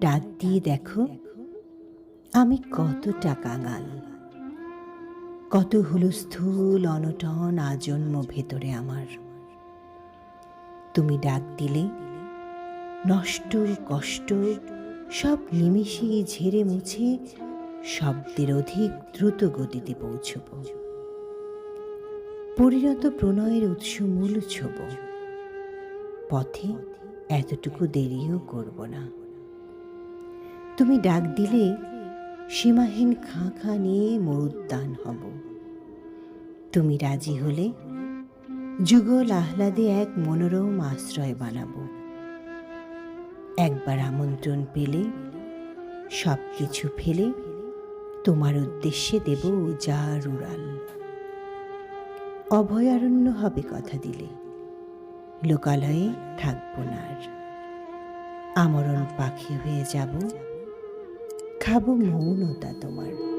ডাক দিয়ে দেখো, আমি কতটা কাঙাল কত হুলস্থুল অনটন আজন্ম ভেতরে আমার। তুমি ডাক দিলে নষ্ট কষ্ট সব নিমিষেই ঝেড়ে মুছে শব্দের অধিক দ্রুত গতিতে পৌঁছব। পরিণত প্রণয়ের উৎস মূল ছোব। পথে এতটুকু দেরিও করব না। তুমি ডাক দিলে সীমাহীন খাঁ খাঁ নিয়ে মরুদ্যান হব। তুমি রাজি হলে যুগল আহ্লাদে এক মনোরম আশ্রয় বানাবো। একবার আমন্ত্রণ পেলে সব কিছু ফেলে তোমার উদ্দেশ্যে দেব উজাড় উড়াল। অভয়ারণ্য হবে কথা দিলে, লোকালয়ে থাকব না আর। আমরণ পাখি হয়ে যাব খাব মৌনতা তোমার।